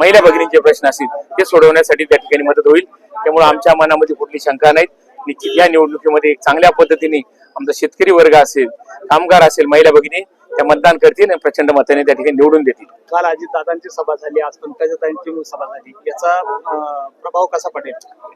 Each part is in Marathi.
महिला भगिनींचे प्रश्न असतील ते सोडवण्यासाठी त्या ठिकाणी मदत होईल. त्यामुळे आमच्या मनामध्ये कुठली शंका नाहीत. निश्चित या निवडणुकीमध्ये चांगल्या पद्धतीने आमचा शेतकरी वर्ग असेल कामगार असेल महिला भगिनी त्या मतदान करतील आणि प्रचंड मताने त्या ठिकाणी निवडून देतील. काल अजितदादांची सभा झाली आज पंकजाताईंची सभा झाली. याचा प्रभाव कसा पडेल?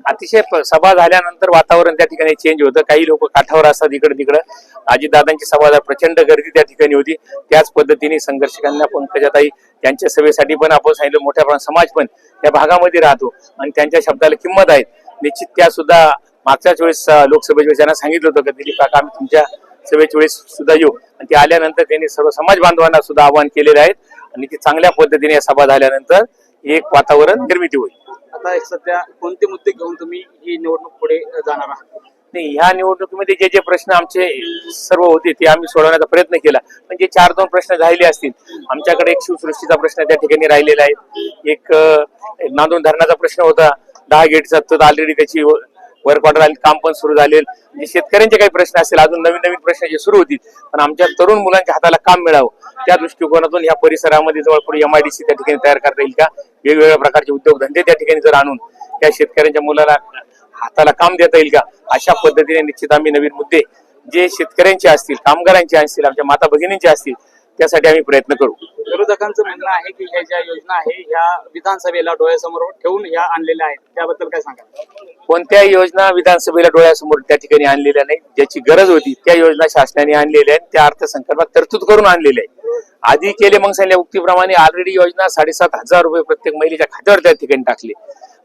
अतिशय सभा झाल्यानंतर वातावरण त्या ठिकाणी चेंज होतं. काही लोक काठावर असतात इकडे तिकडं. अजितदादांची सभा प्रचंड गर्दी त्या ठिकाणी होती. त्याच पद्धतीने संघर्षकांना पंकजाताई त्यांच्या सभेसाठी पण आपण सांगितलं मोठ्या प्रमाणात समाज पण या भागामध्ये राहतो आणि त्यांच्या शब्दाला किंमत आहे निश्चित त्या सुद्धा मागच्याच वेळेस लोकसभेच्या वेळेस त्यांना सांगितलं होतं की दिलीप काका आम्ही तुमच्या सभेच्या वेळेस सुद्धा येऊ. आणि ते आल्यानंतर त्यांनी सर्व समाज बांधवांना सुद्धा आवाहन केलेले आहेत आणि ते चांगल्या पद्धतीने या सभा झाल्यानंतर एक वातावरण निर्मिती होईल. आता एक सध्या कोणते मुद्दे घेऊन तुम्ही ही निवडणूक पुढे जाणार आहात? नाही ह्या निवडणुकीमध्ये जे जे प्रश्न आमचे सर्व होते ते आम्ही सोडवण्याचा प्रयत्न केला. पण जे चार दोन प्रश्न राहिले असतील आमच्याकडे एक शिवसृष्टीचा प्रश्न त्या ठिकाणी राहिलेला आहे. एक अं, नांदूर धरणाचा प्रश्न होता. दहा गेटचा तर ऑलरेडी त्याची वर्क ऑर्डर काम पण सुरू झाले जे म्हणजे शेतकऱ्यांचे काही प्रश्न असतील अजून नवीन नवीन प्रश्न जे सुरू होतील पण आमच्या तरुण मुलांच्या हाताला काम मिळावं. त्या दृष्टिकोनातून या परिसरामध्ये जवळपूर एमआयडीसी त्या ठिकाणी तयार करता येईल का? वेगवेगळ्या प्रकारचे उद्योगधंदे त्या ठिकाणी जर आणून त्या शेतकऱ्यांच्या मुलाला हाताला काम देता येईल का? अशा पद्धतीने निश्चित आम्ही नवीन मुद्दे जे शेतकऱ्यांचे असतील कामगारांचे असतील आमच्या माता भगिनींचे असतील त्यासाठी आम्ही प्रयत्न करू. विरोधकांचं म्हणणं आहे की ह्या ज्या योजना आहे ह्या विधानसभेला डोळ्यासमोर ठेवून ह्या आणलेल्या आहेत. त्याबद्दल काय सांगा कोणत्याही योजना विधानसभेला डोळ्यासमोर त्या ठिकाणी आणलेल्या नाही. ज्याची गरज होती त्या योजना शासनाने आणलेल्या आहेत. त्या अर्थसंकल्पात तरतूद करून आणलेल्या आहेत. आधी केले मग सांगल्या उक्तीप्रमाणे ऑलरेडी योजना साडेसात हजार रुपये प्रत्येक महिलेच्या खात्यावर त्या ठिकाणी टाकले.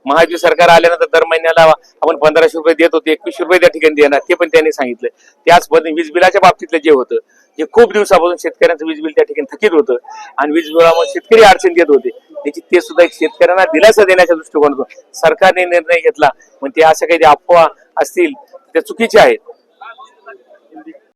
महायुती सरकार आल्यानंतर दर महिन्याला आपण पंधराशे रुपये देत होते एकवीसशे रुपये त्या ठिकाणी देणार ते पण त्यांनी सांगितलं. त्याच पद्धतीने वीज बिलाच्या बाबतीतलं जे होतं जे खूप दिवसापासून शेतकऱ्यांचं वीज बिल त्या ठिकाणी थकीत होतं आणि वीज बिलामुळे शेतकरी अडचण देत होते. त्याची ते सुद्धा एक शेतकऱ्यांना दिलासा देण्याच्या दृष्टिकोनातून सरकारने निर्णय घेतला. म्हणजे ते अशा काही जे अफवा असतील त्या चुकीच्या आहेत.